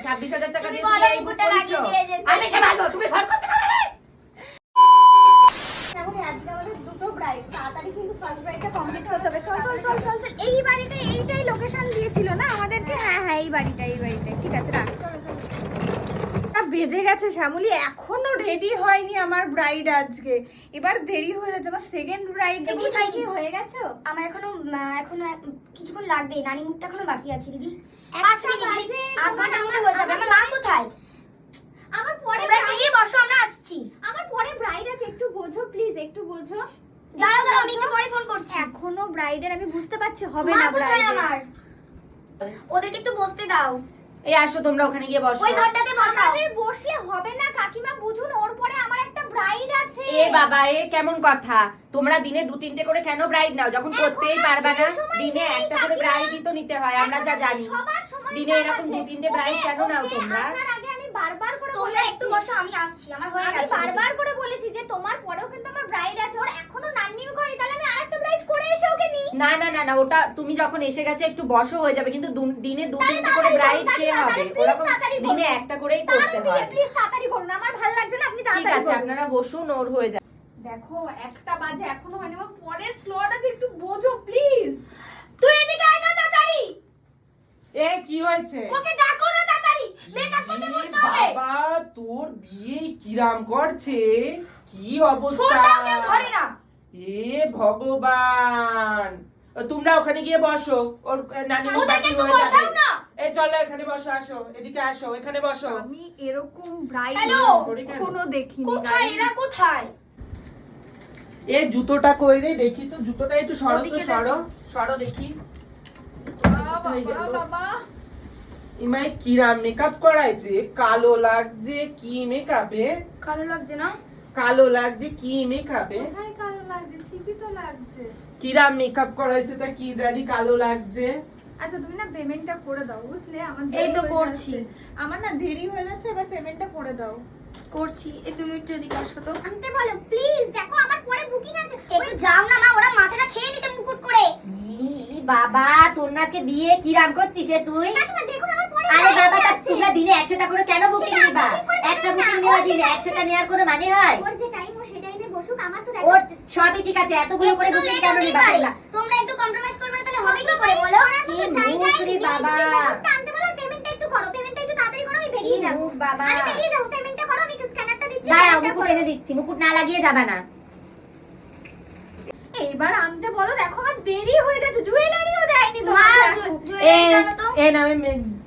ছাব্বিশ হাজার টাকা দিয়ে। আমি কে? তুমি করতে পারবে তাড়াতাড়ি কিন্তু ফার্স্ট ব্রাইডটা কমপ্লিট হতে হবে চল চল চল চল চল এই বাড়িতে এইটাই লোকেশন দিয়েছিল না আমাদেরকে হ্যাঁ হ্যাঁ এই বাড়িটা এই বাড়িটাই ঠিক আছে রাখ তা বেজে গেছে শ্যামলি এখনও রেডি হয়নি আমার ব্রাইড আজকে। এবার দেরি হয়ে যাচ্ছে আমার সেকেন্ড ব্রাইড দিদি, কি হয়ে গেছো আমার এখনও এখনও কিছুক্ষণ লাগবে নানি মুখটা এখনও বাকি আছে দিদি। পাঁচ মিনিট দিদি আধ তোমার মধ্যে হয়ে যাবে। আমার নাম কোথায়? আমার পরে bride- বসো আমরা আসছি। আমার পরে ব্রাইড আছে একটু বোঝো প্লিজ একটু বোঝো। দাঁড়াও দাঁড়াও আমি একটু একটু পরে ফোন করছি। এখনও ব্রাইডের আমি বুঝতে পারছি হবে না ব্রাইড আমার? ওদেরকে একটু বসতে দাও। এই আসো তোমরা ওখানে গিয়ে বসো। ওই ঘরটাতে বসাও। বসলে হবে না কাকিমা বুঝুন ওর পরে আমার একটা ব্রাইড আছে। এ বাবা এ কেমন কথা? তোমরা দিনে দু তিনটে করে কেন ব্রাইড নাও? যখন করতেই পারবা না দিনে একটা করে। ব্রাইডই তো নিতে হয় আমরা যা জানি। দিনে এরকম দু তিনটে ওকে- কেন নাও তোমরা? আসার আগে আমি বারবার করে তোমরা একটু বসো আমি আসছি আমার হয়ে গেছে। বারবার করে বলেছি যে তোমার পরেও কিন্তু আমার ব্রাইড আছে ওর এখনও নান্নিম করেনি তাহলে আমি আরেকটা ব্রাইড করে এসে ওকে নিই না না না না ওটা তুমি যখন এসে গেছো একটু বসো হয়ে যাবে কিন্তু দিনে দু তিনটে করে ব্রাইড কে হবে। ওরকম দিনে একটা করেই করতে হয়। প্লিজ তাড়াতাড়ি করুন আমার ভালো লাগছে না আপনি ঠিক তাড়াতাড়ি আছে করুন। আপনারা বসুন ওর হয়ে যাবে। দেখো একটা বাজে এখনও হয়নি আমার পরের স্লট আছে একটু বোঝো প্লিজ তুই এদিকে আয় না তাড়াতাড়ি। এ কি হয়েছে? ওকে ডাকো না তাড়াতাড়ি। মেকআপ করতে বসতে হবে। বাবা তোর বিয়ে কিরাম করছে? কি অবস্থা? কেউ ধরে না। এ ভগবান! তোমরা ওখানে গিয়ে বসো। ওর নানি বাকি হয়ে যাবে। এই চলো এখানে বসো আসো এদিকে আসো এখানে বসো। আমি এরকম ব্রাইড? দেখিনি কোথায়? এরা কোথায়? এ জুতোটা কই রে? দেখি তো জুতোটা একটু সরো তো সরো সরো দেখি। বাবা, গেল। ইমাই কিরাম মেকআপ করাইছে? কালো লাগছে কি মেকআপে কালো লাগছে না? কালো লাগছে কি মেকআপে কোথায় ঠিকই তো লাগছে। কিরাম মেকআপ করাইছে তা কি জানি কালো লাগছে। আচ্ছা তুমি না পেমেন্টটা করে দাও বুঝলে? আমার এই তো করছি। আমার না দেরি হয়ে যাচ্ছে এবার পেমেন্টটা করে দাও। করছি। এই তুমি একটু এদিকে আসো তো। আনতে বলো প্লিজ দেখো আমার পরে বুকিং আছে। একটু যাও না মা ওরা মাথাটা খেয়ে নিচ্ছে মুকুট করে বাবা তোর না আজকে বিয়ে কি রাম করছিস রে তুই? আরে বাবা তা তোমরা দিনে একশোটা করে কেন বুকিং নিবা? একটা বুকিং নেওয়া দিনে নেওয়ার কোনো মানে হয়? ওর সবই ঠিক আছে এতগুলো করে বুকিং কেন নিবা তোমরা তোমরা একটু কম্প্রোমাইজ করবে না তাহলে হবে কি করে। বলো কি মুখ বাবা? আনতে বলো পেমেন্টটা একটু করো পেমেন্টটা একটু তাড়াতাড়ি করো আমি বেরিয়ে যাব। বাবা? আমি বেরিয়ে যাব পেমেন্টটা করো আমি স্ক্যানারটা দিচ্ছি দাঁড়াও মুকুট এনে দিচ্ছি মুকুট না লাগিয়ে যাবা না। এইবার আনতে বলো দেখো আমার দেরি হয়ে যাচ্ছে জুয়েলারিও দেয়নি না আমি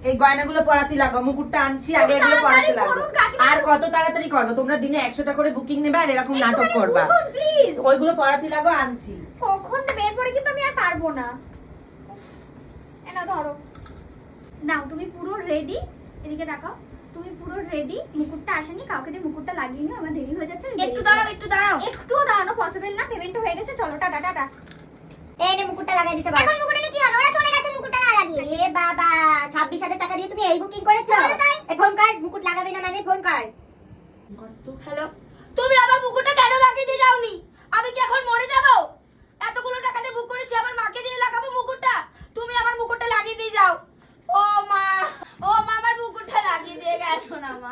এই গয়নাগুলো পরাতে লাগো মুকুটটা আনছি আগে এগুলো পরাতে তাড়াতাড়ি লাগো করুন, কাকিমা। আর কত তাড়াতাড়ি করো? তোমরা দিনে একশোটা করে বুকিং নেবে আর এরকম নাটক করবা। প্লিজ ওইগুলো পরাতে লাগো আনছি। কখন দেবে এরপরে কিন্তু আমি আর পারব না। এনা ধরো। নাও তুমি পুরো রেডি এদিকে দেখাও। তুমি পুরো রেডি মুকুটটা আসেনি কাউকে দিয়ে মুকুটটা লাগিয়ে নিও আমার দেরি হয়ে যাচ্ছে একটু দাঁড়াও একটু দাঁড়াও। একটুও দাঁড়ানো পসিবল না পেমেন্ট হয়ে গেছে চলো টাটা টাটা। এই নে মুকুটটা লাগাই দিতে পারো। এখন মুকুট এনে কি হবে? ওরা চলে গেছে মুকুটটা না লাগিয়ে। দিয়ে তুমি এই বুকিং করেছ এই ফোন কার্ড মুকুট লাগাবে না মানে ফোন কার্ড হ্যালো তুমি আমার মুকুটটা কেন লাগিয়ে দিয়ে যাওনি? আমি কি এখন মরে যাব? এতগুলো টাকা দিয়ে বুক করেছি আমার মাকে দিয়ে লাগাবো মুকুটটা? তুমি আমার মুকুটটা লাগিয়ে দিয়ে যাও। ও মা ও মা আমার মুকুটটা লাগিয়ে দিয়ে গেছো না মা।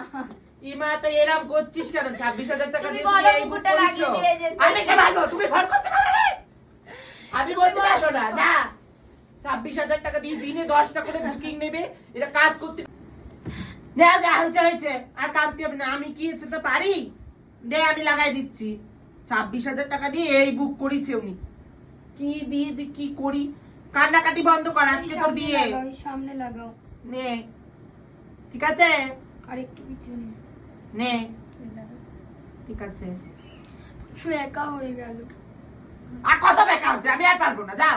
ইমা তো এরম করছিস কেন? ছাব্বিশ হাজার টাকা দিয়ে মুকুটটা লাগিয়ে দিয়ে যেতে। আমি কে মানবো তুমি ফোন করতে পারবে না? আমি বলতে পারব না না ছাব্বিশ হাজার টাকা দিয়ে দিনে দশটা করে বুকিং নেবে এটা কাজ করতে না যা হয়েছে হয়েছে। আর কাঁদতে হবে না আমি কি সেটা পারি? দে আমি লাগাই দিচ্ছি। ছাব্বিশ হাজার টাকা দিয়ে এই বুক করেছে উনি। কি দিয়ে যে কি করি? কান্নাকাটি বন্ধ কর আজকে তোর বিয়ে। সামনে লাগাও। নে। ঠিক আছে? আর একটু পিছনে। নে। ঠিক আছে। একা হয়ে গেল। আর কত বেকা হচ্ছে আমি আর পারব না যাও।